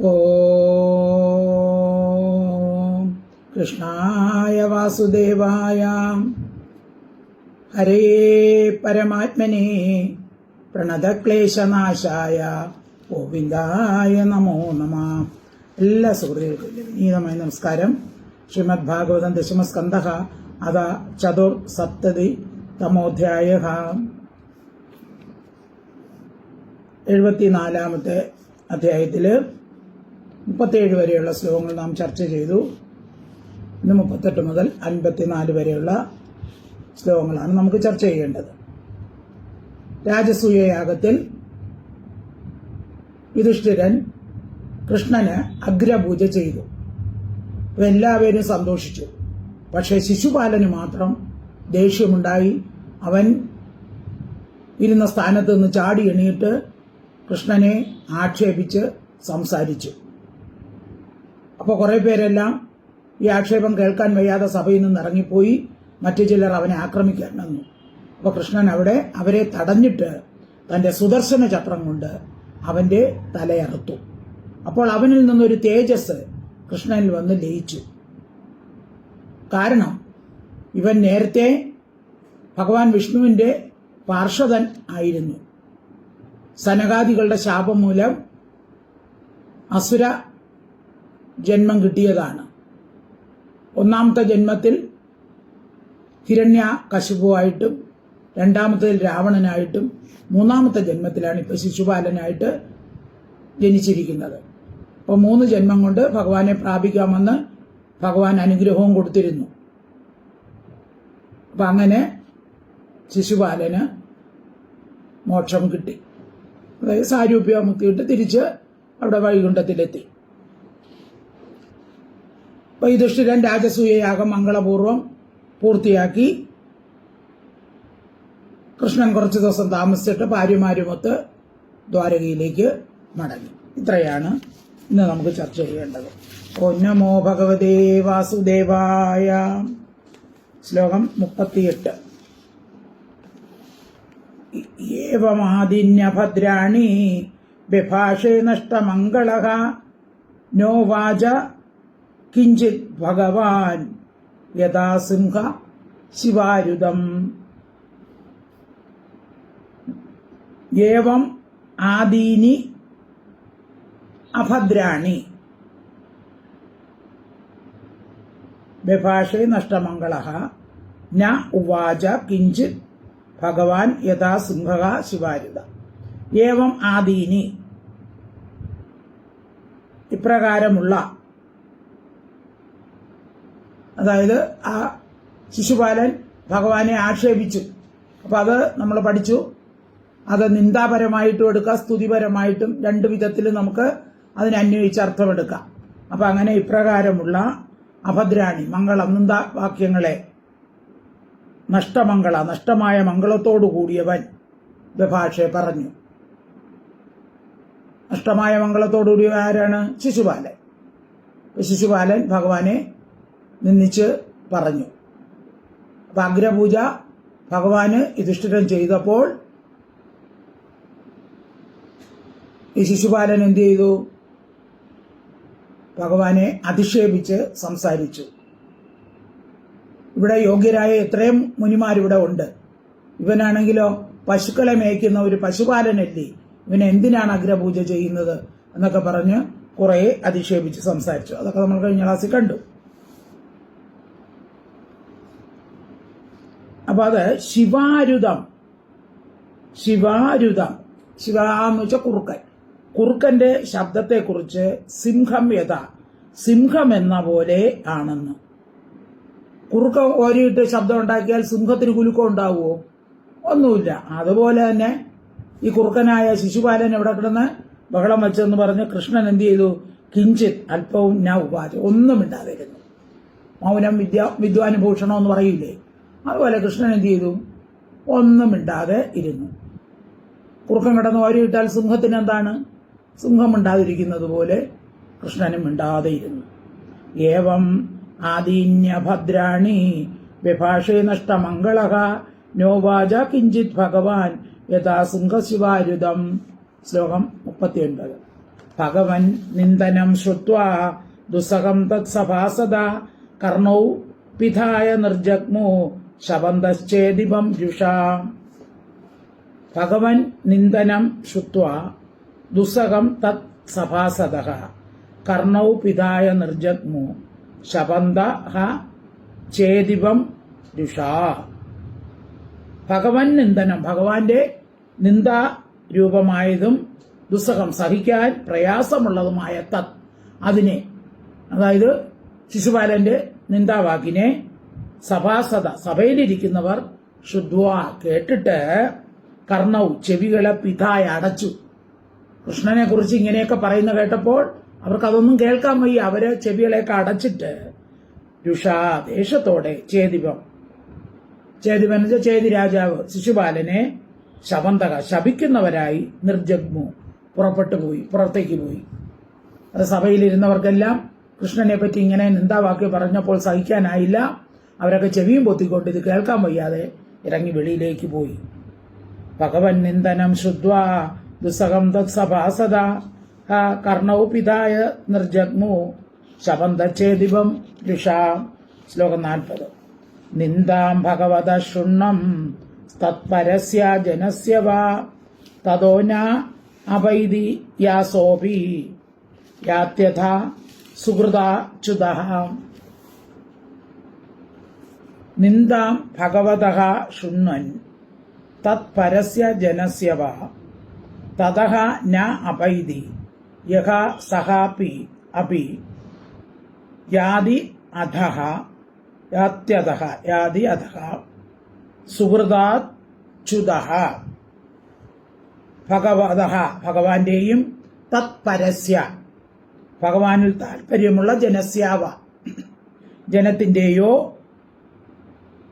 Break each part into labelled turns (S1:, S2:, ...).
S1: ഓം കൃഷ്ണായ വാസുദേവായ ഹരേ പരമാത്മനെ പ്രണതക്ലേശനാശായ ഗോവിന്ദായ നമോ നമ. എല്ലാ സുഹൃത്തുക്കൾക്കും വിനീതമായ നമസ്കാരം. ശ്രീമദ് ഭാഗവതം ദശമസ്കന്ധ അത ചതുർ സപ്തതി തമോധ്യായ എഴുപത്തിനാലാമത്തെ അധ്യായത്തിൽ മുപ്പത്തേഴ് വരെയുള്ള ശ്ലോകങ്ങൾ നാം ചർച്ച ചെയ്തു. ഇന്ന് മുപ്പത്തെട്ട് മുതൽ അൻപത്തിനാല് വരെയുള്ള ശ്ലോകങ്ങളാണ് നമുക്ക് ചർച്ച ചെയ്യേണ്ടത്. രാജസൂയ യാഗത്തിൽ യുധിഷ്ഠിരൻ കൃഷ്ണന് അഗ്രപൂജ ചെയ്തു. എല്ലാവരും സന്തോഷിച്ചു. പക്ഷേ ശിശുപാലന് മാത്രം ദേഷ്യമുണ്ടായി. അവൻ ഇരുന്ന സ്ഥാനത്ത് നിന്ന് ചാടി എണീറ്റ് കൃഷ്ണനെ ആക്ഷേപിച്ച് സംസാരിച്ചു. അപ്പോൾ കുറേ പേരെല്ലാം ഈ ആക്ഷേപം കേൾക്കാൻ വയ്യാതെ സഭയിൽ നിന്ന് ഇറങ്ങിപ്പോയി. മറ്റു ചിലർ അവനെ ആക്രമിക്കാൻ വന്നു. അപ്പോൾ കൃഷ്ണൻ അവിടെ അവരെ തടഞ്ഞിട്ട് തന്റെ സുദർശന ചക്രം കൊണ്ട് അവന്റെ തലയറുത്തു. അപ്പോൾ അവനിൽ നിന്നൊരു തേജസ് കൃഷ്ണനിൽ വന്ന് ലയിച്ചു. കാരണം ഇവൻ നേരത്തെ ഭഗവാൻ വിഷ്ണുവിന്റെ പാർഷദൻ ആയിരുന്നു. സനകാദികളുടെ ശാപം മൂലം അസുര ജന്മം കിട്ടിയതാണ്. ഒന്നാമത്തെ ജന്മത്തിൽ ഹിരണ്യ കശുപുവായിട്ടും രണ്ടാമത്തേതിൽ രാവണനായിട്ടും മൂന്നാമത്തെ ജന്മത്തിലാണ് ഇപ്പോൾ ശിശുപാലനായിട്ട് ജനിച്ചിരിക്കുന്നത്. അപ്പോൾ മൂന്ന് ജന്മം കൊണ്ട് ഭഗവാനെ പ്രാപിക്കാമെന്ന് ഭഗവാൻ അനുഗ്രഹവും കൊടുത്തിരുന്നു. അപ്പം അങ്ങനെ ശിശുപാലന് മോക്ഷം കിട്ടി. അതായത് സാരൂപ്യ മുക്തിയിട്ട് തിരിച്ച് അവിടെ വൈകുണ്ഠത്തിലെത്തി. രാജസൂയ രാജസൂയയാഗം മംഗളപൂർവം പൂർത്തിയാക്കി. കൃഷ്ണൻ കുറച്ച് ദിവസം താമസിച്ചിട്ട് ഭാര്യമാരുമൊത്ത് ദ്വാരകയിലേക്ക് മടങ്ങി. ഇത്രയാണ് ഇന്ന് നമുക്ക് ചർച്ച ചെയ്യേണ്ടത്. പൊന്നമോ നമോ ഭഗവതേ വാസുദേവായ. ശ്ലോകം മുപ്പത്തിയെട്ട്. ഏവമാദിന്യഭദ്രാണി ബിഭാഷേ നഷ്ടമംഗള നോ വാച കിഞ്ചിത് ഭഗവാൻ യഥാസിംഹ ശിവാരുതം ഏവം ആദീനി അഭദ്രാണി. ബഭാഷേ നഷ്ടമംഗള ന ഉവാച കിഞ്ചിത് ഭഗവാൻ യഥാ സിംഹ ശിവാരുത ഏവം ആദീനി. ഇപ്രകാരമുള്ള അതായത് ആ ശിശുപാലൻ ഭഗവാനെ ആക്ഷേപിച്ചു. അപ്പൊ അത് നമ്മൾ പഠിച്ചു. അത് നിന്ദാപരമായിട്ടും എടുക്കാം സ്തുതിപരമായിട്ടും രണ്ട് വിധത്തിൽ നമുക്ക് അതിന് അന്വയിച്ച് അർത്ഥമെടുക്കാം. അപ്പൊ അങ്ങനെ ഇപ്രകാരമുള്ള അഭദ്രാണി മംഗളം നിന്ദാ വാക്യങ്ങളെ. നഷ്ടമംഗള നഷ്ടമായ മംഗളത്തോടു കൂടിയവൻ ബഭാഷെ പറഞ്ഞു. നഷ്ടമായ മംഗളത്തോടുകൂടിയ ആരാണ്? ശിശുപാലൻ. ശിശുപാലൻ ഭഗവാനെ നിന്ദിച്ച് പറഞ്ഞു. അപ്പൊ അഗ്രപൂജ ഭഗവാന് യുധിഷ്ഠിരൻ ചെയ്തപ്പോൾ ഈ ശിശുപാലൻ എന്ത് ചെയ്തു ഭഗവാനെ അധിക്ഷേപിച്ച് സംസാരിച്ചു. ഇവിടെ യോഗ്യരായ എത്രയും മുനിമാരിവിടെ ഉണ്ട്. ഇവനാണെങ്കിലോ പശുക്കളെ മേയ്ക്കുന്ന ഒരു പശുപാലനല്ലേ? ഇവൻ എന്തിനാണ് അഗ്രപൂജ ചെയ്യുന്നത്? എന്നൊക്കെ പറഞ്ഞ് കുറെ അധിക്ഷേപിച്ച് സംസാരിച്ചു. അതൊക്കെ നമ്മൾ കഴിഞ്ഞ ക്ലാസ്സിൽ കണ്ടു. അപ്പൊ അത് ശിവാരുതം ശിവാരുതം ശിവ എന്ന് വെച്ചാൽ കുറുക്കൻ. കുറുക്കന്റെ ശബ്ദത്തെക്കുറിച്ച് സിംഹം യഥ. സിംഹം എന്ന പോലെ ആണെന്ന്. കുറുക്ക ഓരിയിട്ട് ശബ്ദം ഉണ്ടാക്കിയാൽ സിംഹത്തിന് കുലുക്കം ഉണ്ടാവുമോ ഒന്നുമില്ല. അതുപോലെ തന്നെ ഈ കുറുക്കനായ ശിശുപാലൻ എവിടെ കിടന്ന് ബഹളം വെച്ചെന്ന് പറഞ്ഞ് കൃഷ്ണൻ എന്ത് ചെയ്തു? കിഞ്ചിത് അല്പവും ഞാൻ ഉപാധി ഒന്നും ഇണ്ടാതിരുന്നു മൗനം വിദ്യ വിദ്വാനുഭൂഷണം എന്ന് പറയില്ലേ അതുപോലെ കൃഷ്ണൻ എന്ത് ചെയ്തു? ഒന്നും മിണ്ടാതെ ഇരുന്നു. കുറുക്കം കിടന്ന് ഓരിയിട്ടാൽ സിംഹത്തിന് എന്താണ്? സിംഹം മിണ്ടാതിരിക്കുന്നത് പോലെ കൃഷ്ണനും മിണ്ടാതെ ഇരുന്നു. ഏവം ആദീന്യഭദ്രാണി വിഭാഷേ നഷ്ടമംഗള നോവാച കിഞ്ചിത് ഭഗവാൻ യഥാ സിംഹശിവാരുതം. ശ്ലോകം മുപ്പത്തിയൊൻപത്. ഭഗവൻ നിന്ദനം ശ്രുത്വാ ദുസ്സഹം തത്സഭാസദ കർണൗ പിധായ നിർജഗ്മു ശബന്തശ്ചേദിപം ജുഷാ. ഭഗവൻ നിന്ദനം ശുത്വ ദുസ്സഹം തത് സഭാസദ. കർണൗ പിതായ നിർജഗ്മു ശബന്ത ചേദിപം ജുഷാ. ഭഗവൻ നിന്ദനം. ഭഗവാന്റെ നിന്ദ രൂപമായതും ദുസ്സഹം സഹിക്കാൻ പ്രയാസമുള്ളതുമായ തത് അതിനെ അതായത് ശിശുപാലന്റെ നിന്ദാവാക്കിനെ സഭാസത സഭയിലിരിക്കുന്നവർ ശുദ്ധ്വാ കേട്ടിട്ട് കർണവും ചെവികളെ പിതായ അടച്ചു. കൃഷ്ണനെ കുറിച്ച് ഇങ്ങനെയൊക്കെ പറയുന്ന കേട്ടപ്പോൾ അവർക്ക് അതൊന്നും കേൾക്കാൻ വയ്യ. അവർ ചെവികളെയൊക്കെ അടച്ചിട്ട് രുഷാ ദേശത്തോടെ ചേതിപം വെച്ചാൽ ചേതി രാജാവ് ശിശുപാലനെ ശവന്തക ശപിക്കുന്നവരായി നിർജഗ്മു പുറപ്പെട്ടു പോയി പുറത്തേക്ക് പോയി. അത് സഭയിലിരുന്നവർക്കെല്ലാം കൃഷ്ണനെ പറ്റി ഇങ്ങനെ നിന്ദാവാക്യം പറഞ്ഞപ്പോൾ സഹിക്കാനായില്ല. അവരൊക്കെ ചെവിയും പൊത്തിക്കൊണ്ട് ഇത് കേൾക്കാൻ വയ്യാതെ ഇറങ്ങി വെളിയിലേക്ക് പോയി. ഭഗവൻ നിന്ദനം ശ്രുത്വാ ദുസ്സഹം തത്സഭാസദ കർണൗ പിതായ നിർജഗ്മു തച്ചേദിപം ഋഷാ. ശ്ലോകം നാൽപ്പത്. നിന്ദാം ഭഗവത ശൃണ്ണം തത്പരസ്യ ജനസ്യ വാ തതോ ന അപൈതി യാസോപി യാത്യഥ സുഹൃതാച്യുത നിന്ദാം ഭഗവത ശൃണ്വൻ തത്പരസ്യ ജനസ്യ വാ. തതഃ ന അപൈതി. യഹ സഹാപി അപി. യാതി അധഃ. യാത്യതഃ യാതി അധഃ. സുഹൃതാച്യുതഃ ഭഗവത. ഭഗവാന്റെയും തത്പരസ്യ ഭഗവാനിൽ താല്പര്യമുള്ള ജനസ്യാവ ജനത്തിന്റെയോ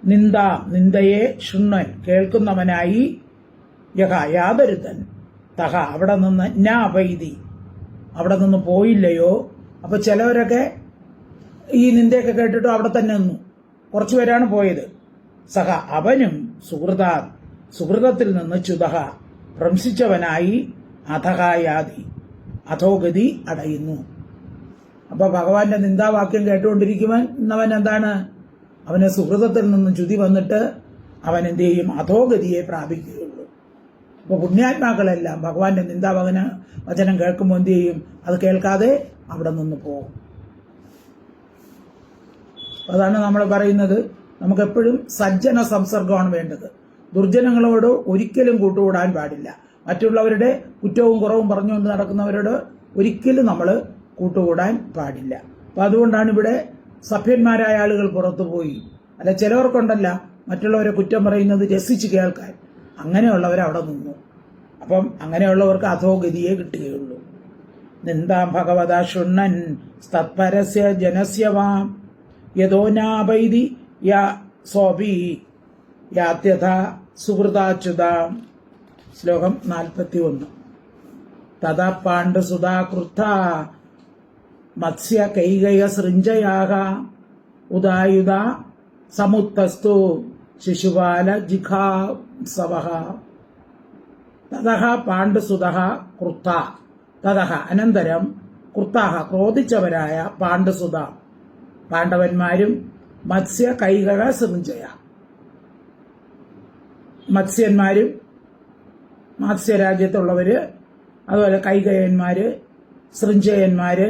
S1: നിന്ദ നിന്ദയെ ശുണ്ണൻ കേൾക്കുന്നവനായി യഹ യാതൊരുത്തൻ തഹ അവിടെ നിന്ന് ഞാ പൈതി അവിടെ നിന്ന് പോയില്ലയോ? അപ്പൊ ചിലവരൊക്കെ ഈ നിന്ദയൊക്കെ കേട്ടിട്ട് അവിടെ തന്നെ നിന്നു. കുറച്ചു പേരാണ് പോയത്. സഹ അവനും സുഹൃതാ സുഹൃതത്തിൽ നിന്ന് ചുതഹ ഭ്രംശിച്ചവനായി അധകായാതി അധോഗതി അടയുന്നു. അപ്പൊ ഭഗവാന്റെ നിന്ദാവാക്യം കേട്ടുകൊണ്ടിരിക്കുന്നവൻ എന്താണ്? അവന് സുഹൃതത്തിൽ നിന്നും ചുതി വന്നിട്ട് അവൻ എന്ത് ചെയ്യും? അധോഗതിയെ പ്രാപിക്കുകയുള്ളൂ. അപ്പൊ പുണ്യാത്മാക്കളെല്ലാം ഭഗവാന്റെ നിന്ദാവകന വചനം കേൾക്കുമ്പോൾ എന്ത് ചെയ്യും? അത് കേൾക്കാതെ അവിടെ നിന്ന് പോകും. അതാണ് നമ്മൾ പറയുന്നത്. നമുക്കെപ്പോഴും സജ്ജന സംസർഗമാണ് വേണ്ടത്. ദുർജനങ്ങളോട് ഒരിക്കലും കൂട്ടുകൂടാൻ പാടില്ല. മറ്റുള്ളവരുടെ കുറ്റവും കുറവും പറഞ്ഞുകൊണ്ട് നടക്കുന്നവരോട് ഒരിക്കലും നമ്മൾ കൂട്ടുകൂടാൻ പാടില്ല. അപ്പൊ അതുകൊണ്ടാണ് ഇവിടെ സഭ്യന്മാരായ ആളുകൾ പുറത്തുപോയി അല്ല ചിലവർക്കുണ്ടല്ല മറ്റുള്ളവരെ കുറ്റം പറയുന്നത് രസിച്ച് കേൾക്കാൻ. അങ്ങനെയുള്ളവർ അവിടെ നിന്നു. അപ്പം അങ്ങനെയുള്ളവർക്ക് അധോഗതിയെ കിട്ടുകയുള്ളൂ. നിന്ദാം ഭഗവത ശുണ്ണൻ തത്പരസ്യ ജനസ്യവാം യഥോനാപൈതി യാ സോപി യാത്യഥ സുഹൃതാച്യുത ശ്ലോകം നാൽപ്പത്തി ഒന്ന് തഥാ പാണ്ഡസുതാ കൃത്ത മത്സ്യ കൈകയ സൃഞ്ജയാക ഉദായുധ സമുത്തസ്തു ശിശുപാല ജിഖാസവ തതഹ പാണ്ഡുസുത കൃത്ത. തതഹ അനന്തരം കൃത്താഹ ക്രോധിച്ചവരായ പാണ്ഡുസുത. പാണ്ഡവന്മാരും മത്സ്യ കൈകക സൃഞ്ജയ മത്സ്യന്മാരും മത്സ്യരാജ്യത്തുള്ളവര് അതുപോലെ കൈകയന്മാര് സൃഞ്ജയന്മാര്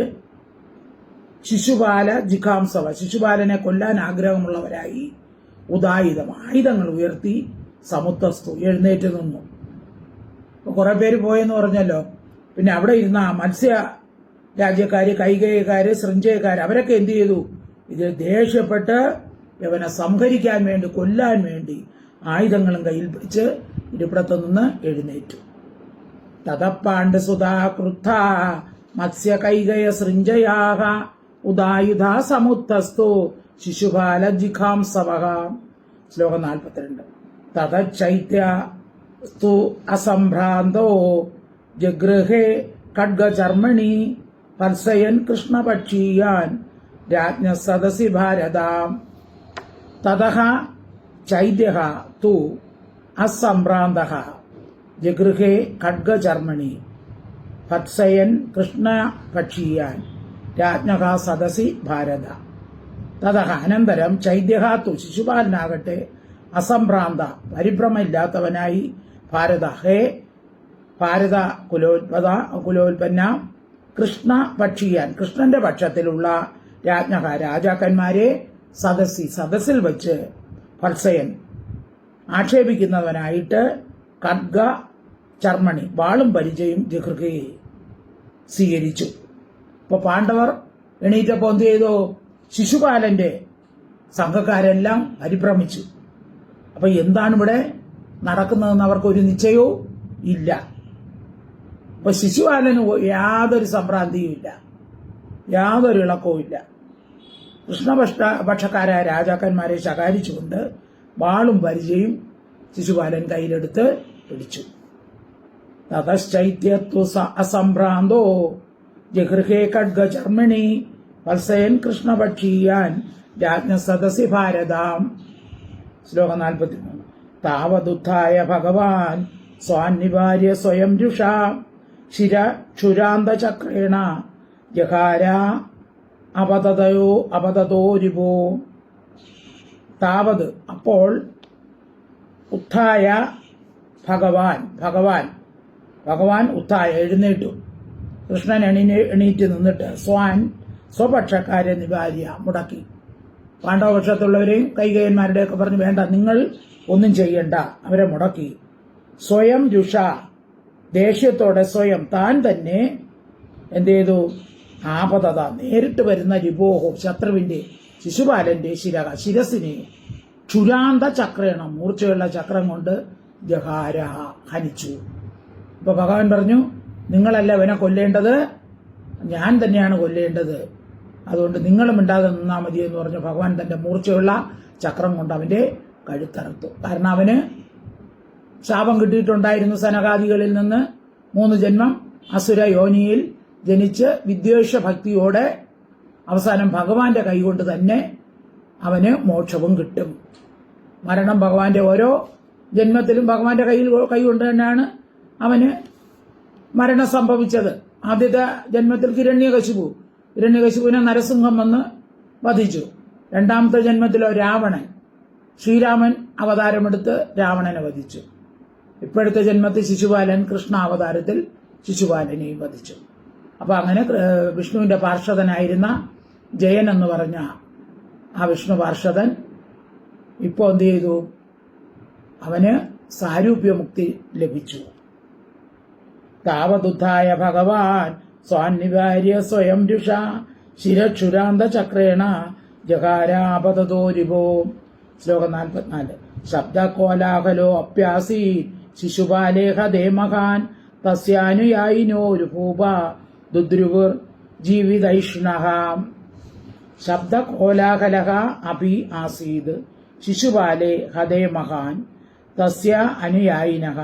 S1: ശിശുപാല ജിഖാംസവ. ശിശുപാലനെ കൊല്ലാൻ ആഗ്രഹമുള്ളവരായി ഉദായുധം ആയുധങ്ങൾ ഉയർത്തി സമുത്തസ്തു എഴുന്നേറ്റ് നിന്നു. അപ്പൊ കുറെ പേര് പോയെന്ന് പറഞ്ഞല്ലോ. പിന്നെ അവിടെ ഇരുന്ന മത്സ്യ രാജ്യക്കാര് കൈകേയക്കാര് സൃഞ്ജയക്കാര് അവരൊക്കെ എന്ത് ചെയ്തു? ഇത് ദേഷ്യപ്പെട്ട് ഇവനെ സംഹരിക്കാൻ വേണ്ടി കൊല്ലാൻ വേണ്ടി ആയുധങ്ങളും കയ്യിൽ പിടിച്ച് ഇരിപ്പിടത്തു നിന്ന് എഴുന്നേറ്റു. തഥപ്പാണ്ട് സുധാ ക്രുദ്ധ മത്സ്യ കൈകയ സൃഞ്ജയാഹ ഉദായുധ സമുത്തസ്തു ശിശുപാല ജിഖാംസവഹ ശ്ലോകം നാൽപ്പത്തിരണ്ട്. തതച്ചൈത്യ സ്തു അസംഭ്രാന്തോ ജഗൃഹേ ഖഡ്ഗചർമ്മണി പത്സയൻ കൃഷ്ണപക്ഷീയാൻ രാജ്ഞ സദസി ഭാരതാം. തതഃ ചൈദ്യ തു അസംഭ്രാന്ത ജഗൃഹേ ഖഡ്ഗചർമ്മണി ഭത്സയൻ കൃഷ്ണ രാജ്ഞക സദസി ഭാരത. തഥ അനന്തരം ചൈദ്യഹാത്തു ശിശുപാലനാകട്ടെ അസംഭ്രാന്ത പരിഭ്രമമില്ലാത്തവനായി ഭാരത. ഹേ ഭാരത കുലോത്പത കുലോത്പന്ന കൃഷ്ണ പക്ഷിയാൻ. കൃഷ്ണന്റെ പക്ഷത്തിലുള്ള രാജ്ഞക രാജാക്കന്മാരെ സദസ്സി സദസ്സിൽ വച്ച് ഭത്സയൻ ആക്ഷേപിക്കുന്നവനായിട്ട് ഖഡ്ഗ ചർമ്മണി വാളും പരിചയം ജിഹൃഗയെ സ്വീകരിച്ചു. ഇപ്പൊ പാണ്ഡവർ എണീറ്റപ്പോ എന്ത് ചെയ്തു? ശിശുപാലന്റെ സംഘക്കാരെല്ലാം പരിഭ്രമിച്ചു. അപ്പൊ എന്താണ് ഇവിടെ നടക്കുന്നതെന്ന് അവർക്കൊരു നിശ്ചയവും ഇല്ല. അപ്പൊ ശിശുപാലന് യാതൊരു സംഭ്രാന്തിയും ഇല്ല. യാതൊരു ഇളക്കവും ഇല്ല. കൃഷ്ണപക്ഷ പക്ഷക്കാരായ രാജാക്കന്മാരെ ശകാരിച്ചുകൊണ്ട് വാളും പരിചയും ശിശുപാലൻ കയ്യിലെടുത്ത് പിടിച്ചു. തതശ്ചൈത്യത്വ അസംഭ്രാന്തോ ജഗൃഹേ ഖഡ്ഗചർമ്മിണി വത്സയൻ കൃഷ്ണപക്ഷീയാൻ രാജ്ഞ സദസി ഭാരതാം. ശ്ലോകം നാൽപ്പത്തി മൂന്ന് താവതുത്ഥായ ഭഗവാൻ സ്വാന്നിവാര്യ സ്വയം രുഷാ ശിര ക്ഷുരാന്തചക്രേണ ജഹാര അപതതയോ അപതതോരിവോ താവത് അപ്പോൾ ഉത്ഥായ ഭഗവാൻ ഭഗവാൻ ഭഗവാൻ ഉത്ഥായ എഴുന്നേറ്റു. കൃഷ്ണൻ എണീ എണീറ്റ് നിന്നിട്ട് സ്വാൻ സ്വപക്ഷക്കാരെ നിവാര്യ മുടക്കി. പാണ്ഡവപക്ഷത്തുള്ളവരെയും കൈകയന്മാരുടെയൊക്കെ പറഞ്ഞു വേണ്ട നിങ്ങൾ ഒന്നും ചെയ്യണ്ട. അവരെ മുടക്കി. സ്വയം രുഷ. ദേഷ്യത്തോടെ സ്വയം താൻ തന്നെ എന്ത് ചെയ്തു? ആപതത നേരിട്ട് വരുന്ന രിപോഹോ ശത്രുവിന്റെ ശിശുപാലന്റെ ശിരക ശിരസിനെ ക്ഷുരാന്ത ചക്രയണം മൂർച്ചയുള്ള ചക്രം കൊണ്ട് ജഹാര ഹനിച്ചു. ഇപ്പൊ ഭഗവാൻ പറഞ്ഞു നിങ്ങളല്ല അവനെ കൊല്ലേണ്ടത്? ഞാൻ തന്നെയാണ് കൊല്ലേണ്ടത്. അതുകൊണ്ട് നിങ്ങളും ഇണ്ടാതെ നിന്നാൽ മതി എന്ന് പറഞ്ഞ് ഭഗവാൻ തന്റെ മൂർച്ചയുള്ള ചക്രം കൊണ്ട് അവന്റെ കഴുത്തറുത്തു. കാരണം അവന് ശാപം കിട്ടിയിട്ടുണ്ടായിരുന്നു സനകാദികളിൽ നിന്ന്. മൂന്ന് ജന്മം അസുര യോനിയിൽ ജനിച്ച് വിദ്വേഷ ഭക്തിയോടെ അവസാനം ഭഗവാന്റെ കൈകൊണ്ട് തന്നെ അവന് മോക്ഷവും കിട്ടും. മരണം ഭഗവാന്റെ ഓരോ ജന്മത്തിലും ഭഗവാന്റെ കയ്യിൽ കൈകൊണ്ട് തന്നെയാണ് അവന് മരണം സംഭവിച്ചത്. ആദ്യത്തെ ജന്മത്തിൽ ഹിരണ്യകശിപു. ഹിരണ്യകശിപുവിനെ നരസിംഹം വന്ന് വധിച്ചു. രണ്ടാമത്തെ ജന്മത്തിലോ രാവണൻ. ശ്രീരാമൻ അവതാരമെടുത്ത് രാവണനെ വധിച്ചു. ഇപ്പോഴത്തെ ജന്മത്തിൽ ശിശുപാലൻ കൃഷ്ണ അവതാരത്തിൽ ശിശുപാലനെയും വധിച്ചു. അപ്പൊ അങ്ങനെ വിഷ്ണുവിന്റെ പാർഷദനായിരുന്ന ജയൻ എന്ന് പറഞ്ഞ ആ വിഷ്ണു പാർഷദൻ ഇപ്പോൾ എന്ത് ചെയ്തു? അവന് സാരൂപ്യമുക്തി ലഭിച്ചു. താവതുദ്ധായ ഭഗവാൻ സ്വാന്നിവാര്യ സ്വയം രുഷ. ശിരക്ഷുരാന്ത ചക്രേണ ജകാരാപതോരിവോ ശ്ലോകം നാൽപ്പത്തിനാല്. ശബ്ദകോലാഹലോ അപ്യാസി ശിശുപാലേഹ ദേമഹാൻ തസ്യാനുയായിനോ ഭൂപ ദുദ്രുവർ ജീവിതൈഷ്ണഹ. ശബ്ദകോലാഹലഹ അപി ആസീത് ശിശുപാലേ ഹദേ മഹാൻ. തസ്യ അനുയായിനഹ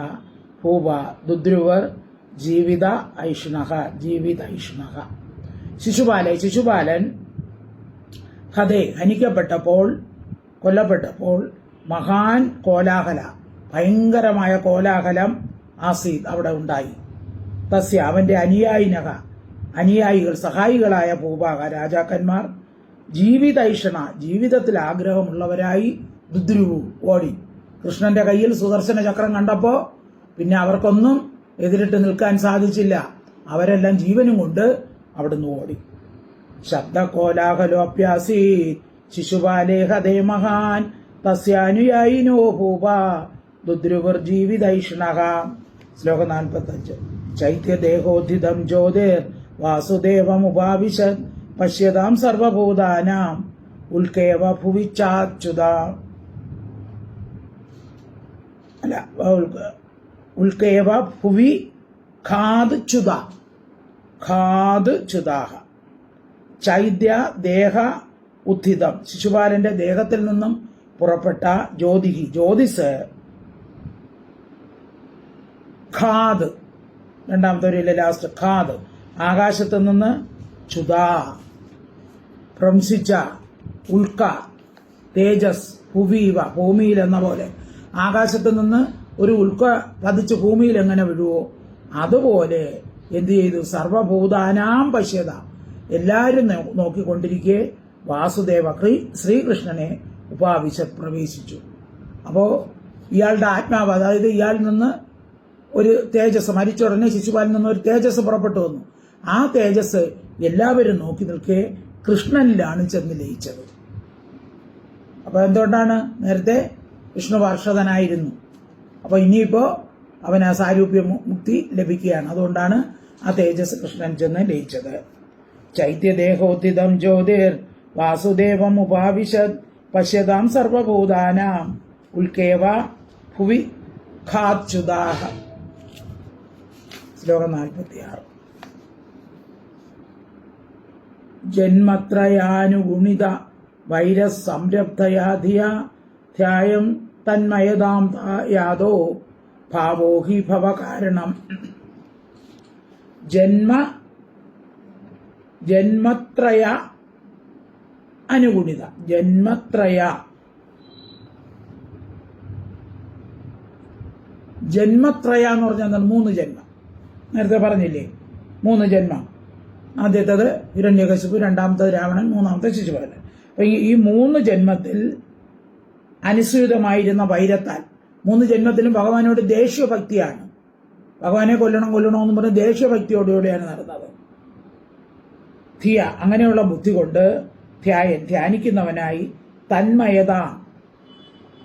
S1: ഭൂപ ദുദ്രുവർ ജീവിത ഐഷ്ണഹ ജീവിതൈഷ്ണഹ ശിശുപാലെ ശിശുപാലൻ ഹതേ ഹനിക്കപ്പെട്ടപ്പോൾ കൊല്ലപ്പെട്ടപ്പോൾ മഹാൻ കോലാഹല ഭയങ്കരമായ കോലാഹലം ആസീത് അവിടെ ഉണ്ടായി. തസ്യ അവന്റെ അനുയായിനക അനുയായികൾ സഹായികളായ ഭൂഭാഗ രാജാക്കന്മാർ ജീവിതൈഷണ ജീവിതത്തിൽ ആഗ്രഹമുള്ളവരായി ദുദ്രുവു ഓടി. കൃഷ്ണന്റെ കയ്യിൽ സുദർശന ചക്രം കണ്ടപ്പോൾ പിന്നെ അവർക്കൊന്നും എതിരിട്ട് നിൽക്കാൻ സാധിച്ചില്ല. അവരെല്ലാം ജീവനും കൊണ്ട് അവിടുന്ന് ഓടി. ശബ്ദകോലാഹലോപ്യാസി. ശിശുപാലേ ദേ മഹാൻ തസ്യാനുയായിനോ ഭൂപ. ദുദ്രുവർ ജീവിതൈഷ്ണക ശ്ലോകം നാൽപ്പത്തഞ്ച്. ചൈത്യദേഹോദ്ധിതം ജ്യോതിർ. വാസുദേവമുപാവിശത്. പശ്യതാം സർവഭൂതാനാം. ഉൽക്കേവ ഭുവിച്ചാച്യുത. അല്ല ഉൽക്കേവ ഭുവി ഖാദ് ചുത ഖാദ് ചുതാഹ ചൈദ്യ ദേഹ ഉദ്ധിതം. ശിശുപാലന്റെ ദേഹത്തിൽ നിന്നും പുറപ്പെട്ട ജ്യോതിഹി ജ്യോതിസ്. ഖാദ്. രണ്ടാമത്തെ ഒരു ലാസ്റ്റ് ഖാദ്. ആകാശത്ത് നിന്ന് ചുതാ ഭ്രംശിച്ച ഉൽക്ക തേജസ് ഭുവീവ ഭൂമിയിൽ എന്ന പോലെ. ആകാശത്ത് നിന്ന് ഒരു ഉൽക്ക പതിച്ച് ഭൂമിയിൽ എങ്ങനെ വിടുവോ അതുപോലെ എന്തു ചെയ്തു? സർവഭൂതാനാം പശ്യത. എല്ലാവരും നോക്കിക്കൊണ്ടിരിക്കെ വാസുദേവ ശ്രീകൃഷ്ണനെ ഉപാവിശ പ്രവേശിച്ചു. അപ്പോ ഇയാളുടെ ആത്മാവ് അതായത് ഇയാളിൽ നിന്ന് ഒരു തേജസ് മരിച്ച ഉടനെ ശിശുപാലിൽ നിന്ന് ഒരു തേജസ് പുറപ്പെട്ടു വന്നു. ആ തേജസ് എല്ലാവരും നോക്കി നിൽക്കെ കൃഷ്ണനിലാണ് ചെന്ന് ലയിച്ചത്. അപ്പൊ എന്തുകൊണ്ടാണ്? നേരത്തെ വിഷ്ണു പാർഷദനായിരുന്നു. അപ്പൊ ഇനിയിപ്പോ അവന് ആ സാരൂപ്യ മുക്തി ലഭിക്കുകയാണ്. അതുകൊണ്ടാണ് ആ തേജസ് കൃഷ്ണൻ ചെന്ന് ലയിച്ചത്. ചൈത്യദേഹോത്തിതം ജ്യോതിർ വാസുദേവം ഉപാവിശത് പശ്യതാം സർവഭൂതാനാം ഉൽക്കേവ ഭുവി ഖാച്യുതാഹ ശ്ലോകം നാൽപ്പത്തിയാറ്. ജന്മത്രയാനുഗുണിത വൈരസ് സംരബ്ധയാധിയ ധ്യായം തന്മയതാം യാതോ ഭാവോ ഹി ഭവ കാരണം ജന്മ ജന്മത്രയ അനുഗുണിത. ജന്മത്രയ. ജന്മത്രയ എന്ന് പറഞ്ഞാൽ എന്താണ്? മൂന്ന് ജന്മം. നേരത്തെ പറഞ്ഞില്ലേ? മൂന്ന് ജന്മം. ആദ്യത്തേത് ഹിരണ്യകശിപു രണ്ടാമത്തേത് രാവണൻ മൂന്നാമത്തെ ശിശുപാലൻ അപ്പൊ ഈ മൂന്ന് ജന്മത്തിൽ അനുസൃതമായിരുന്ന വൈരത്താൽ. മൂന്ന് ജന്മത്തിലും ഭഗവാനോട് ദേഷ്യഭക്തിയാണ് ഭഗവാനെ കൊല്ലണം കൊല്ലണം എന്ന് പറഞ്ഞ് ദേഷ്യഭക്തിയോടുകൂടിയാണ് നടന്നത്. ധിയ അങ്ങനെയുള്ള ബുദ്ധി കൊണ്ട് ധ്യായൻ ധ്യാനിക്കുന്നവനായി തന്മയത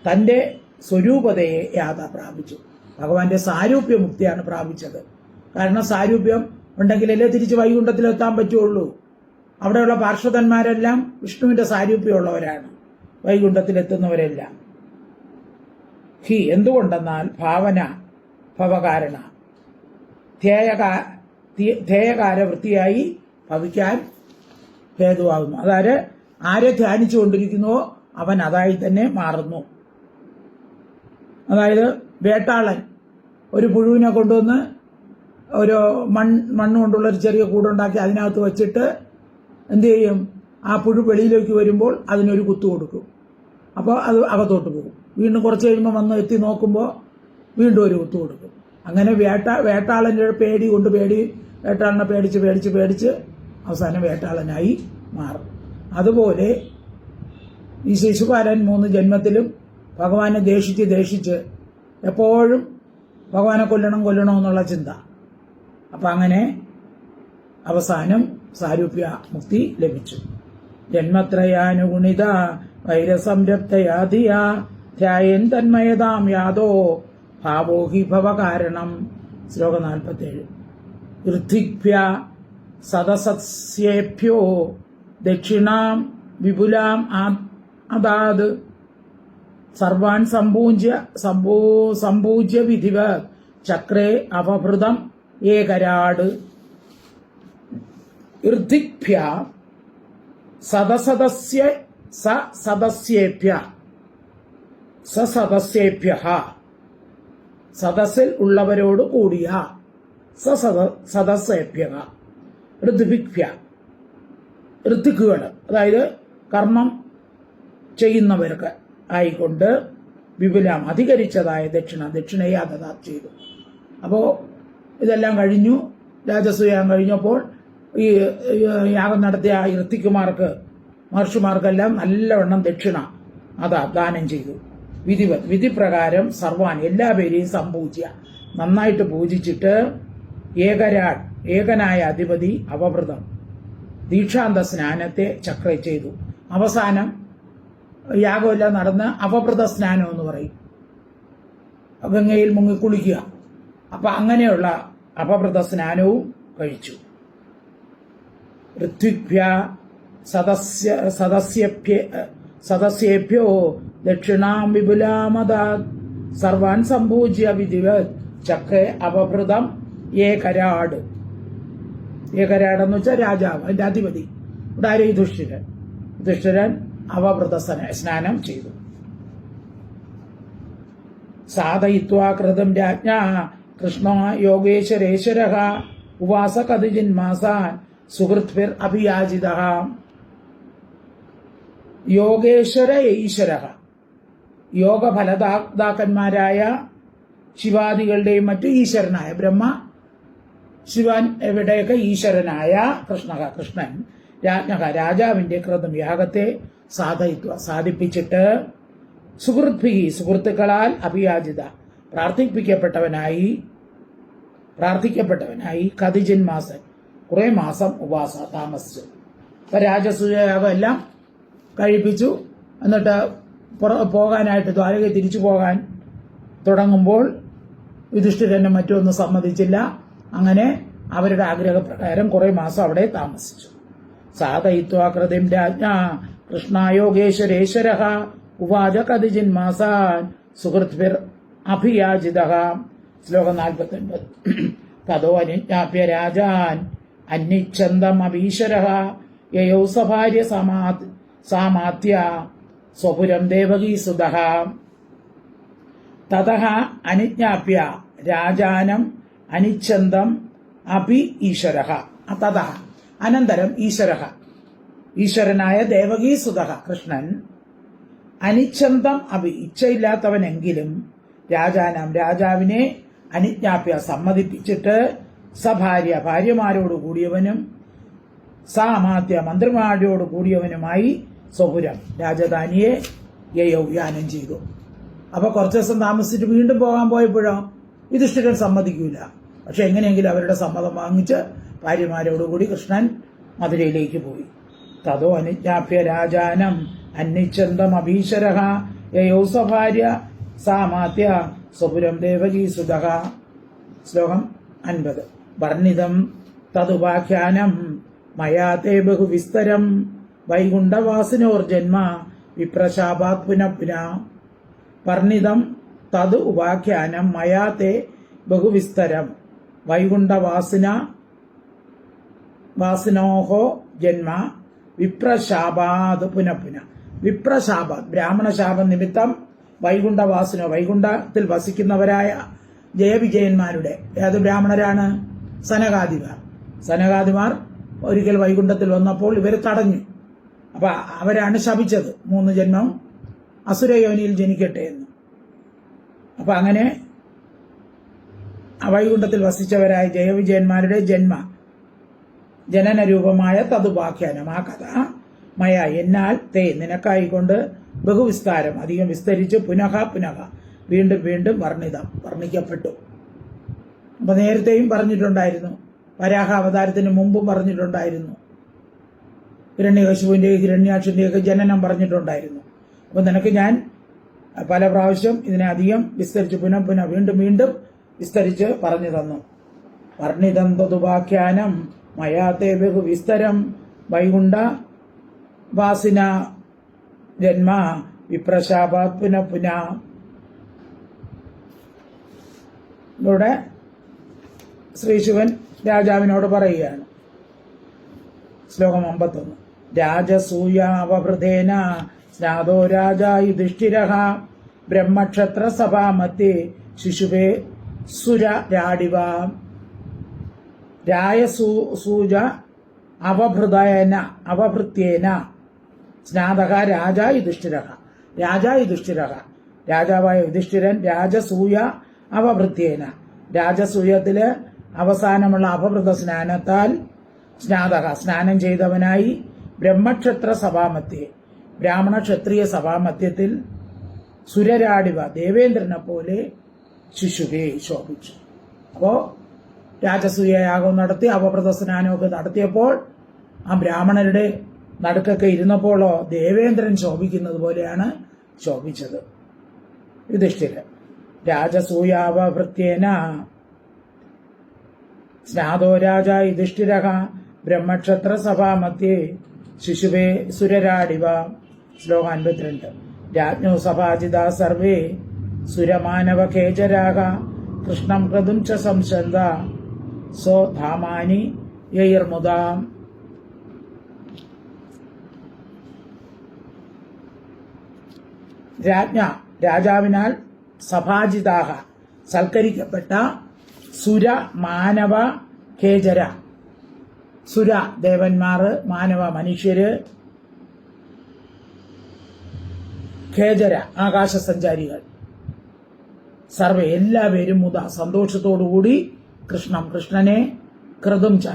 S1: തന്റെ സ്വരൂപതയെ യാത പ്രാപിച്ചു. ഭഗവാന്റെ സാരൂപ്യ മുക്തിയാണ് പ്രാപിച്ചത്. കാരണം സാരൂപ്യം ഉണ്ടെങ്കിലല്ലേ തിരിച്ച് വൈകുണ്ഠത്തിലെത്താൻ പറ്റുള്ളൂ. അവിടെയുള്ള പാർശ്വതന്മാരെല്ലാം വിഷ്ണുവിന്റെ സാരൂപ്യമുള്ളവരാണ്. വൈകുണ്ഠത്തിലെത്തുന്നവരെല്ലാം. ഹി എന്തുകൊണ്ടെന്നാൽ ഭാവന ഭവകാരണ. ധ്യേയകാ ധ്യേ- ധ്യേയകാര വൃത്തിയായി ഭവിക്കാൻ ഹേതുവാകുന്നു. അതായത് ആരെ ധ്യാനിച്ചു കൊണ്ടിരിക്കുന്നുവോ അവൻ അതായി തന്നെ മാറുന്നു. അതായത് വേട്ടാളൻ ഒരു പുഴുവിനെ കൊണ്ടുവന്ന് ഒരു മൺ മണ്ണ് കൊണ്ടുള്ള ഒരു ചെറിയ കൂടുണ്ടാക്കി അതിനകത്ത് വച്ചിട്ട് എന്തു ചെയ്യും? ആ പുഴു വെളിയിലേക്ക് വരുമ്പോൾ അതിനൊരു കുത്തു കൊടുക്കും. അപ്പോൾ അത് അകത്തോട്ട് പോകും. വീണ്ടും കുറച്ച് കഴിയുമ്പോൾ വന്ന് എത്തി നോക്കുമ്പോൾ വീണ്ടും ഒരു കുത്തു കൊടുക്കും. അങ്ങനെ വേട്ട വേട്ടാളന്റെ പേടി കൊണ്ട് പേടി വേട്ടാളനെ പേടിച്ച് പേടിച്ച് പേടിച്ച് അവസാനം വേട്ടാളനായി മാറും. അതുപോലെ ഈ ശിശുപാലൻ മൂന്ന് ജന്മത്തിലും ഭഗവാനെ ദേഷിച്ച് ദേഷിച്ച് എപ്പോഴും ഭഗവാനെ കൊല്ലണം കൊല്ലണം എന്നുള്ള ചിന്ത. അപ്പം അങ്ങനെ അവസാനം സാരൂപ്യ മുക്തി ലഭിച്ചു. ജന്മത്രയാനുഗുണിത വൈരസംരബ്ധയാധിയ ധ്യായൻ തന്മയതാം യാതോ ഭാവോ ഹി ഭവകാരണം ശ്ലോകം നാൽപ്പത്തേഴ്. ഋഥിഭ്യ സദസസ്യേഭ്യോ ദക്ഷിണാം വിപുലാം അതാത്. സർവാൻ സമ്പൂജ്യ സമ്പൂ സമ്പൂജ്യ വിധിവ ചക്രേ അപഭൃതം ഏകരാട്. ഋദ്ധിഭ്യ സദസദസ്യ സ സദസ്യേഭ്യ. സസദസ്യേഭ്യ സദസ്സിൽ ഉള്ളവരോട് കൂടിയ. സസദ സദസ്സേഭ്യ ഋതുഭിഭ്യ ഋതുക്കുകൾ അതായത് കർമ്മം ചെയ്യുന്നവർക്ക് ആയിക്കൊണ്ട് വിപുലം അധികരിച്ചതായ ദക്ഷിണ ദക്ഷിണയെ അതതാ ചെയ്തു. അപ്പോൾ ഇതെല്ലാം കഴിഞ്ഞു. രാജസ്വയാൻ കഴിഞ്ഞപ്പോൾ ഈ യാഗം നടത്തിയ ഈ ഋത്തിക്കുമാർക്ക് മഹർഷിമാർക്കെല്ലാം നല്ലവണ്ണം ദക്ഷിണ. അതാ ദാനം ചെയ്തു. വിധി വിധിപ്രകാരം സർവാൻ എല്ലാ പേരെയും സംപൂജ്യ. നന്നായിട്ട് പൂജിച്ചിട്ട് ഏകരാൾ ഏകനായ അധിപതി അവഭൃതം ദീക്ഷാന്ത സ്നാനത്തെ ചക്ര ചെയ്തു. അവസാനം യാഗമെല്ലാം നടന്ന് അവഭൃത സ്നാനം എന്ന് പറയും. ഗംഗയിൽ മുങ്ങി കുളിക്കുക. അപ്പൊ അങ്ങനെയുള്ള അപഭൃത സ്നാനവും കഴിച്ചു. ഋത്വിഭ്യ സദസ്യ സദസ്യഭ്യ സദസ്യേഭ്യോ ദക്ഷിണാം വിപുലാമതാ സർവാൻ സംഭൂജ്യ വിധിവത് ചക്ര അപഭൃതം ഏകരാട്. ഏകരാട് എന്ന് വെച്ചാൽ രാജാവ് അതിന്റെ അധിപതി. ഇവിടെ ആരും? യുധിഷ്ഠിരൻ. യുധിഷ്ഠിരൻ അവഭൃത സ്ന- സ്നാനം ചെയ്തു. സാധയിത്വാകൃതം രാജ്ഞ കൃഷ്ണ യോഗേശ്വരേശ്വര. ഉവാസ കതിജിന്മാസാൻ സുഹൃത്ഭിർ അഭിയാചിത. യോഗേശ്വര ഈശ്വര. യോഗഫലദാതാക്കന്മാരായ ശിവാദികളുടെയും മറ്റു ഈശ്വരനായ ബ്രഹ്മ ശിവൻ എവിടെയൊക്കെ ഈശ്വരനായ കൃഷ്ണ. കൃഷ്ണൻ രാജ്ഞക രാജാവിന്റെ കൃതം യാഗത്തെ സാധയിക്കുക സാധിപ്പിച്ചിട്ട് സുഹൃത് സുഹൃത്തുക്കളാൽ അഭിയാചിത പ്രാർത്ഥിപ്പിക്കപ്പെട്ടവനായി പ്രാർത്ഥിക്കപ്പെട്ടവനായി കതിജിൻ മാസൻ. കുറെ മാസം ഉപവാസ താമസിച്ചു. അപ്പൊ രാജസൂയാഗം എല്ലാം കഴിപ്പിച്ചു. എന്നിട്ട് പോകാനായിട്ട് ദ്വാരക തിരിച്ചു പോകാൻ തുടങ്ങുമ്പോൾ യുധിഷ്ഠിരനെ മറ്റൊന്നും സമ്മതിച്ചില്ല. അങ്ങനെ അവരുടെ ആഗ്രഹപ്രകാരം കുറെ മാസം അവിടെ താമസിച്ചു. സാധയിത്വാകൃതിം രാജ്ഞ കൃഷ്ണായോഗേശ്വരേശ്വര ഉവാച കതിജിൻ മാസാൻ സുഹൃത്ഭിർ അഭിയാചിത ശ്ലോകം നാൽപ്പത്തി ഒൻപത് തതോ അനുജ്ഞാപ്യ രാജാൻ അന്യച്ഛന്തം അഭീശ്വര യയോ സഭാര്യ സമാത് സാമാത്യ സ്വപുരം ദേവകീസുത തതഃ അനുജ്ഞാപ്യ രാജാനം അനിച്ഛന്തം അപി ഈശ്വര. തത അനന്തരം ഈശ്വര. ഈശ്വരനായ ദേവകീസുത കൃഷ്ണൻ. അനിച്ഛന്തം അപി ഇച്ഛയില്ലാത്തവനെങ്കിലും രാജാനം രാജാവിനെ അനുജ്ഞാപ്യ സമ്മതിപ്പിച്ചിട്ട് സഭാര്യ ഭാര്യമാരോട് കൂടിയവനും സാമാത്യ മന്ത്രിമാരോട് കൂടിയവനുമായി സ്വപുരം രാജധാനിയെ യൗവ്യാനം യാനം ചെയ്തു. അപ്പൊ കുറച്ചു ദിവസം താമസിച്ചിട്ട് വീണ്ടും പോകാൻ പോയപ്പോഴോ? യുധിഷ്ഠിരൻ സമ്മതിക്കൂല. പക്ഷെ എങ്ങനെയെങ്കിലും അവരുടെ സമ്മതം വാങ്ങിച്ച് ഭാര്യമാരോടുകൂടി കൃഷ്ണൻ മധുരയിലേക്ക് പോയി. തതോ അനുജ്ഞാപ്യ രാജാനം അന്യച്ഛന്തം അഭീശരഹ യൗസഭാര്യ സാമാത്യ സ്വപുരം ദേവകീ സുതഹ ശ്ലോകം അൻപത്. വർണിതം തതുപാഖ്യാനം. മയാ തേ ബഹുവിസ്തരം വൈകുണ്ഠവാസിനോർജന്മ വിപ്രശാപാത് പുനഃപുന. പുനഃ വർണിതം തത് ഉപാഖ്യാനം മയാ തേ ബഹുവിസ്തരം വൈകുണ്ഠവാസിന വാസിനോഹോ ജന്മ വിപ്രശാപാത് പുനഃപുന. പുനഃ വിപ്രശാപാത് ബ്രാഹ്മണശാപം നിമിത്തം വൈകുണ്ഠവാസിനോ വൈകുണ്ഠത്തിൽ വസിക്കുന്നവരായ ജയവിജയന്മാരുടെ ഏത് ബ്രാഹ്മണരാണ്? സനകാദിമാർ സനകാദിമാർ ഒരിക്കൽ വൈകുണ്ഠത്തിൽ വന്നപ്പോൾ ഇവർ തടഞ്ഞു. അപ്പൊ അവരാണ് ശപിച്ചത്. മൂന്ന് ജന്മം അസുരയോനിയിൽ ജനിക്കട്ടെ എന്ന്. അപ്പൊ അങ്ങനെ വൈകുണ്ഠത്തിൽ വസിച്ചവരായ ജയവിജയന്മാരുടെ ജന്മ. ജനനരൂപമായ തതുപാഖ്യാനം ആ കഥ മയ എന്നാൽ തേ നിനക്കായിക്കൊണ്ട് ബഹുവിസ്താരം അധികം വിസ്തരിച്ച്. പുനഃ പുനഃ. വീണ്ടും വീണ്ടും വർണിതം. വർണിക്കപ്പെട്ടു. അപ്പൊ നേരത്തെയും പറഞ്ഞിട്ടുണ്ടായിരുന്നു. വരാഹ അവതാരത്തിന് മുമ്പും പറഞ്ഞിട്ടുണ്ടായിരുന്നു. ഹിരണ്യകശുവിന്റെ ഹിരണ്യാക്ഷന്റെയൊക്കെ ജനനം പറഞ്ഞിട്ടുണ്ടായിരുന്നു. അപ്പൊ നിനക്ക് ഞാൻ പല പ്രാവശ്യം ഇതിനെ അധികം വിസ്തരിച്ച് പുനഃ പുനഃ വീണ്ടും വീണ്ടും വിസ്തരിച്ച് പറഞ്ഞു തന്നു. വർണിതം തതുപാഖ്യാനം മയാത്തെ ബഹു വിസ്തരം വൈകുണ്ഠ വാസിന ജന്മ വിപ്രശാപാത് പുനഃ പുനഃ. ഇവിടെ ശ്രീശിവൻ രാജാവിനോട് പറയുകയാണ്. ശ്ലോകം അമ്പത്തൊന്ന്. രാജസൂയാവൃതേന സ്നാതോ രാജാ യുധിഷ്ഠിര ബ്രഹ്മക്ഷത്ര സഭാമത്തെ ശിശുവേ സുര രാടിവ. രായസൂജ അവഭൃതേന അവഭൃത്യേന സ്നാതക രാജ യുധിഷ്ഠിര രാജ യുധിഷ്ഠിര രാജാവായ യുധിഷ്ഠിരൻ രാജസൂയ അവഭൃത്യേന രാജസൂയത്തിൽ അവസാനമുള്ള അപവൃത സ്നാനത്താൽ സ്നാതക സ്നാനം ചെയ്തവനായി ബ്രഹ്മക്ഷത്ര സഭാമധ്യേ ബ്രാഹ്മണ ക്ഷത്രിയ സഭാമധ്യത്തിൽ സുരരാടിവ ദേവേന്ദ്രനെ പോലെ ശിശുവേ ശോഭിച്ചു. അപ്പോ രാജസൂയയാഗം നടത്തി അപവൃത സ്നാനമൊക്കെ നടത്തിയപ്പോൾ ആ ബ്രാഹ്മണരുടെ നടുക്കൊക്കെ ഇരുന്നപ്പോഴോ ദേവേന്ദ്രൻ ശോഭിക്കുന്നത് പോലെയാണ് ശോഭിച്ചത്. യുധിഷ്ഠിരൻ രാജസൂയാവഭൃത്യേന സ്നാതോ രാജ യുധിഷ്ഠിര ബ്രഹ്മക്ഷത്ര സഭാമധ്യേ ശിശുവേ സുരരാടിവ. ശ്ലോക അൻപത്തിരണ്ട്. രാജ്ഞോ സഭാജിത സർവേ സുരമാനവ ഖേചരാഗ കൃഷ്ണം ക്രതും ച സംശന്ത. സോ ധാമാനി യൈർമുദാം. രാജ്ഞ രാജാവിനാൽ സഭാജിതാഹ സൽക്കരിക്കപ്പെട്ട സുര മാനവ കേജര. സുര ദേവന്മാർ മാനവ മനുഷ്യര്. ഖേജര ആകാശസഞ്ചാരികൾ. സർവ എല്ലാവരും മുത സന്തോഷത്തോടുകൂടി കൃഷ്ണം കൃഷ്ണനെ കൃതും ച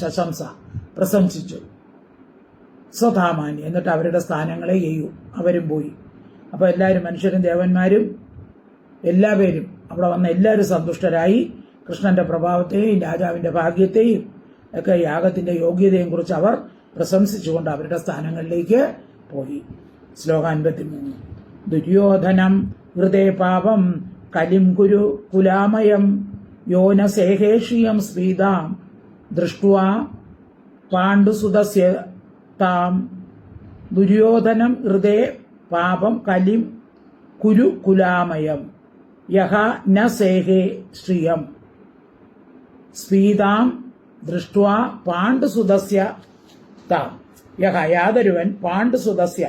S1: ശശംസ പ്രശംസിച്ചു. സ്വധാമാന്യ എന്നിട്ട് അവരുടെ സ്ഥാനങ്ങളെ ചെയ്യൂ അവരും പോയി. അപ്പോൾ എല്ലാവരും മനുഷ്യരും ദേവന്മാരും എല്ലാവരും അവിടെ വന്ന എല്ലാവരും സന്തുഷ്ടരായി. കൃഷ്ണന്റെ പ്രഭാവത്തെയും രാജാവിന്റെ ഭാഗ്യത്തെയും ഒക്കെ യാഗത്തിന്റെ യോഗ്യതയും കുറിച്ച് അവർ പ്രശംസിച്ചുകൊണ്ട് അവരുടെ സ്ഥാനങ്ങളിലേക്ക് പോയി. ശ്ലോകം അൻപത്തിമൂന്ന്. ദുര്യോധനം ഹൃദയ പാപം കലിം കുരു കുലാമയം യോനസേഹേഷിയം സ്മീതാം ദൃഷ്ടുവാ പാണ്ഡുസുതസ്യ താം. ദുര്യോധനം ഹൃദയ പാപം കലിം കുരു കുലാമയം. യഹ സ്ഫീതാം ദൃഷ്ട്വാ പാണ്ഡുസുതസ്യ താം. യഹ യാതൊരുവൻ പാണ്ഡുസുതസ്യ.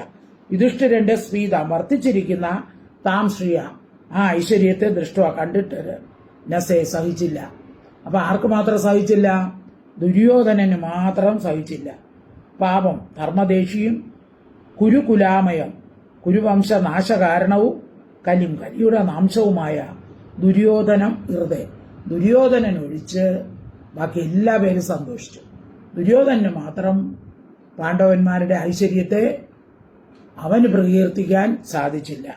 S1: യുധിഷ്ഠിരന്റെ സ്ഫീതം വർത്തിച്ചിരിക്കുന്ന താം ശ്രീയ. ആ ഐശ്വര്യത്തെ ദൃഷ്ടുവ കണ്ടിട്ട് നസേ സഹിച്ചില്ല. അപ്പൊ ആർക്ക് മാത്രം സഹിച്ചില്ല? ദുര്യോധനന് മാത്രം സഹിച്ചില്ല. പാപം ധർമ്മദേശിയും കുരുകുലാമയം കുരുവംശ നാശകാരണവും കലിം കലിയുടെ നാംശവുമായ ദുര്യോധനം ഹൃദയം ദുര്യോധനൻ ഒഴിച്ച് ബാക്കി എല്ലാ പേരും സന്തോഷിച്ചു. ദുര്യോധനന് മാത്രം പാണ്ഡവന്മാരുടെ ഐശ്വര്യത്തെ അവന് പ്രകീർത്തിക്കാൻ സാധിച്ചില്ല.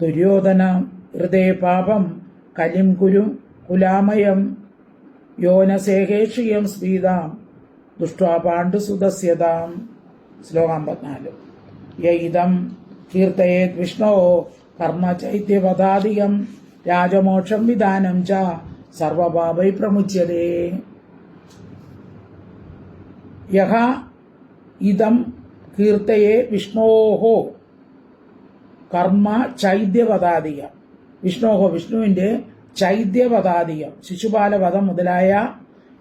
S1: ദുര്യോധന ഹൃദയ പാപം കലിം കുരു കുലാമയം യോനസേഹേഷിയം സ്മീതാം ദുഷ്ട്വാ പാണ്ഡുസുതസ്യതാം ശ്ലോകം അമ്പത്തിനാല്. യൈതം കീർത്തയേത് വിഷ്ണോ കർമ്മ ചൈത്യപദാധികം രാജമോക്ഷം വിധാനം ച. സർവപാപൈ പ്രമുച്യതേ. യഹ ഇതം കീർത്തയെ വിഷ്ണോഹോ കർമ്മ ചൈദ്യവതാധികം വിഷ്ണോഹോ വിഷ്ണുവിന്റെ ചൈദ്യവതാധികം ശിശുപാലപദം മുതലായ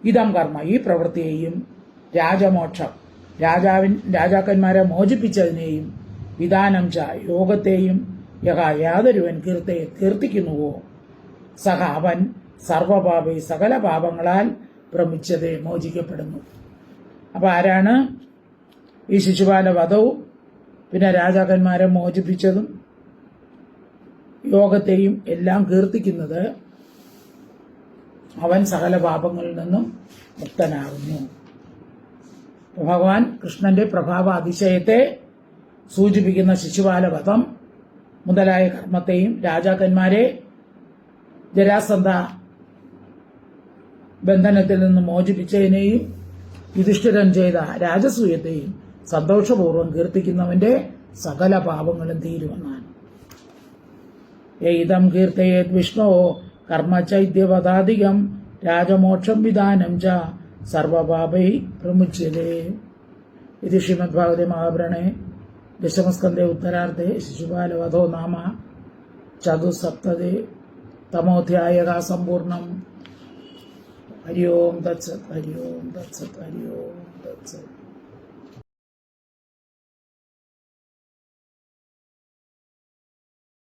S1: ഇതം കർമ്മ ഈ പ്രവൃത്തിയെയും രാജമോക്ഷം രാജാവിൻ രാജാക്കന്മാരെ മോചിപ്പിച്ചതിനെയും വിധാനം ച യോഗത്തെയും യഹ യാതൊരുവൻ കീർത്തയെ കീർത്തിക്കുന്നുവോ? സഹ അവൻ സർവപാപി സകല പാപങ്ങളാൽ ഭ്രമിച്ചത് മോചിക്കപ്പെടുന്നു. അപ്പോൾ ആരാണ് ഈ ശിശുപാല വധവും പിന്നെ രാജാക്കന്മാരെ മോചിപ്പിച്ചതും? യോഗത്തെയും എല്ലാം കീർത്തിക്കുന്നത് അവൻ സകല പാപങ്ങളിൽ നിന്നും മുക്തനാകുന്നു. ഭഗവാൻ കൃഷ്ണന്റെ പ്രഭാവ അതിശയത്തെ സൂചിപ്പിക്കുന്ന ശിശുപാലവധം മുതലായ കർമ്മത്തെയും രാജാക്കന്മാരെ ജരാസന്ധ ബന്ധനത്തിൽ നിന്ന് മോചിപ്പിച്ചതിനെയും യുധിഷ്ഠിരൻ ചെയ്ത രാജസൂയത്തെയും സന്തോഷപൂർവം കീർത്തിക്കുന്നവന്റെ സകല പാപങ്ങളും തീരുമെന്നാണ്. ഏതം കീർത്തയേത് വിഷ്ണോ കർമ്മചൈദ്യപദാധികം രാജമോക്ഷം വിധാനം ച സർവപാപൈ പ്രമുച്യതേ. ഇത് ശ്രീമദ് മഹാപുരാണേ. ദശമസ്കന്ധേ ഉത്തരാർദ്ധേ ശിശുപാലവധോ നാമ. ചതുസപ്തതി തമോധ്യായക സമ്പൂർണം ഹരി ഓം തത്സത് ഹരി ഓം തത്സത് ഹരി ഓം തത്സത്.